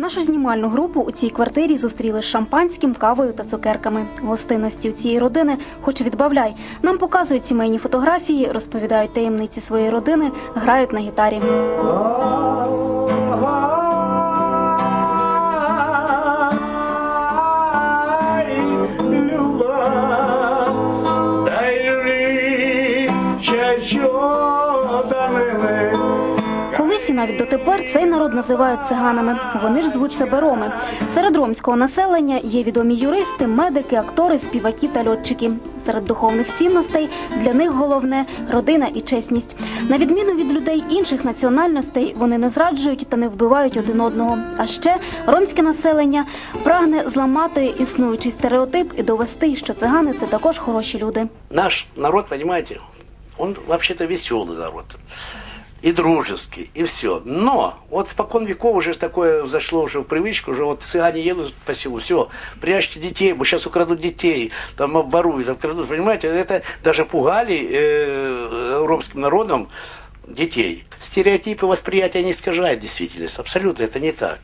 Нашу знімальну групу у цій квартирі зустріли з шампанським, кавою та цукерками. Гостинності у цієї родини, хоч відбавляй. Нам показують сімейні фотографії, розповідають таємниці своєї родини, грають на гітарі. Колись навіть дотепер цей народ називають циганами. Вони ж звуть себе роми. Серед ромського населення є відомі юристи, медики, актори, співаки та льотчики. Серед духовних цінностей для них головне родина і чесність. На відміну від людей інших національностей, вони не зраджують та не вбивають один одного. А ще ромське населення прагне зламати існуючий стереотип і довести, що цигани це також хороші люди. Наш народ, понимаете, он вообще-то веселый народ. И дружеский, и все. Но вот спокон веков уже такое зашло уже в привычку, уже вот цыгане едут по селу, все, прячьте детей, бо сейчас украдут детей, там обворуют, обкрадут, понимаете, это даже пугали э, ромским народом детей. Стереотипы восприятия не искажают действительность, абсолютно это не так.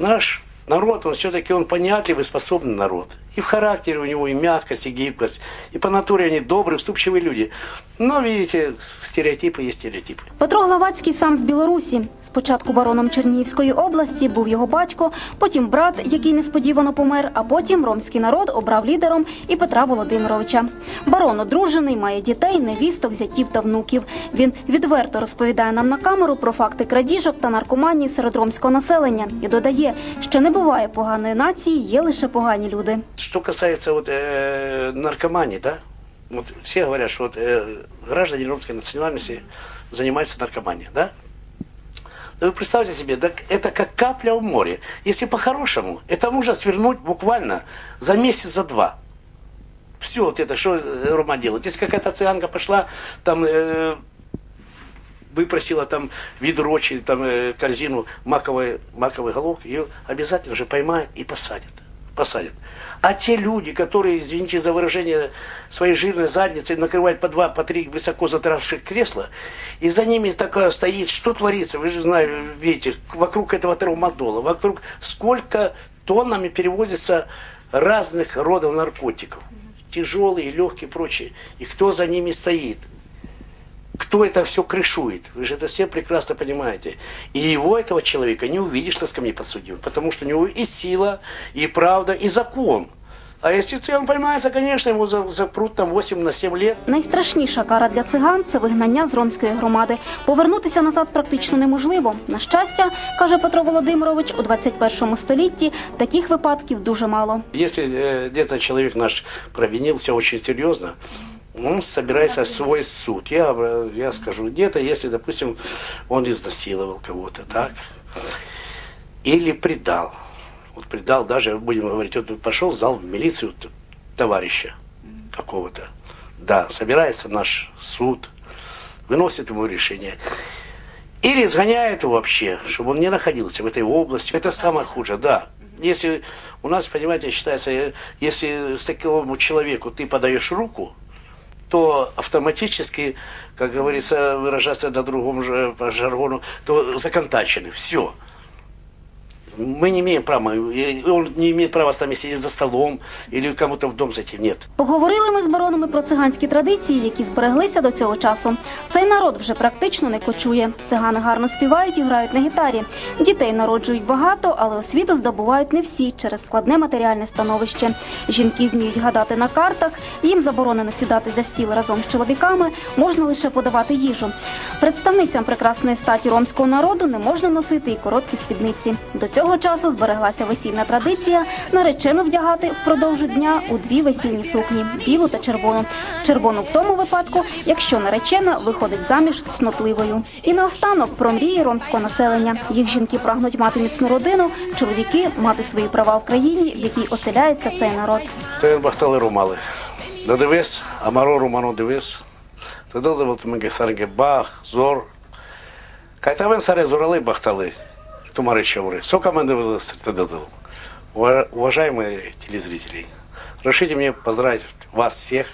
Наш народ, он все-таки он понятливый, способный народ. И в характере у него и мягкость, и гибкость, и по натуре они добрые, уступчивые люди. Но, видите, стереотипы есть стереотипы. Петро Главацький сам з Білорусі. Спочатку бароном Чернігівської області був його батько, потім брат, який несподівано помер, а потім ромський народ обрав лідером і Петра Володимировича. Барон одружений, має дітей, невісток, зятів та внуків. Він відверто розповідає нам на камеру про факти крадіжок та наркоманії серед ромського населення і додає, що не буває поганої нації, є лише погані люди. Что касается вот, э, наркомании, да, вот все говорят, что вот, э, граждане ромской национальности занимаются наркоманией, да? Да вы представьте себе, так это как капля в море. Если по-хорошему, это можно свернуть буквально за месяц, за два. Все вот это, что э, Рома делает. Если какая-то цыганка пошла, там э, выпросила там ведро или там э, корзину маковой, маковой головки, ее обязательно же поймают и посадят. Посадят. А те люди, которые, извините за выражение, своей жирной задницей накрывают по два, по три высоко затравших кресла, и за ними такое стоит, что творится, вы же знаете, видите, вокруг этого травмадола, вокруг сколько тоннами перевозится разных родов наркотиков, тяжелые, легкие, прочие, и кто за ними стоит – кто это все крышует. Вы же это все прекрасно понимаете. И его, этого человека, не увидишь на скамье подсудимых, потому что у него и сила, и правда, и закон. А если он поймается, конечно, его за- запрут там 8 на 7 лет. Найстрашніша кара для циган це вигнання з ромської громади. Повернутися назад практично неможливо. На щастя, каже Петро Володимирович, у 21 столітті таких випадків дуже мало. Если э, где-то человек наш провинился очень серьезно, он собирается свой суд. Я, я скажу, где-то, если, допустим, он изнасиловал кого-то, так, или предал. Вот предал, даже, будем говорить, вот пошел, сдал в милицию товарища какого-то. Да, собирается наш суд, выносит ему решение. Или сгоняет его вообще, чтобы он не находился в этой области. Это самое худшее, да. Если у нас, понимаете, считается, э, если такому человеку ты подаешь руку, то автоматически, как говорится, выражаться на другом же жаргону, то законтачены. Все. Мы не имеем права, и он не имеет права с нами сидеть за столом или кому-то в дом зайти. Нет. Поговорили ми з баронами про циганські традиції, які збереглися до цього часу. Цей народ вже практично не кочує. Цигани гарно співають і грають на гітарі. Дітей народжують багато, але освіту здобувають не всі через складне матеріальне становище. Жінки вміють гадати на картах, їм заборонено сідати за стіл разом з чоловіками, можна лише подавати їжу. Представницям прекрасної статі ромського народу не можна носити і короткі спідниці. До цього часу збереглася весільна традиція наречену вдягати впродовж дня у дві весільні сукні білу та червону. Червону в тому випадку, якщо наречена виходить заміж цнотливою. І наостанок про мрії ромського населення. Їх жінки прагнуть мати міцну родину, чоловіки мати свої права в країні, в якій оселяється цей народ. Тен бахтали румали. Да дивись, амаро румано дивись. Та додавав мене сарге бах, зор. Кайтавен саре зорали бахтали Тумари чаври. Сока мен дивилась, та додавав. Ува- Уважаемые телезрители, разрешите мне поздравить вас всех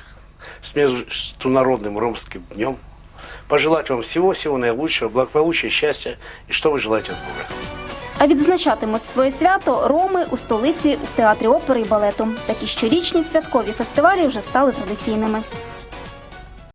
с Международным Ромским днем. Пожелать вам всего-всего наилучшего, благополучия, счастья и что вы желаете от Бога. А відзначатимуть своє свято роми у столиці в театрі опери і балету. Такі щорічні святкові фестивалі вже стали традиційними.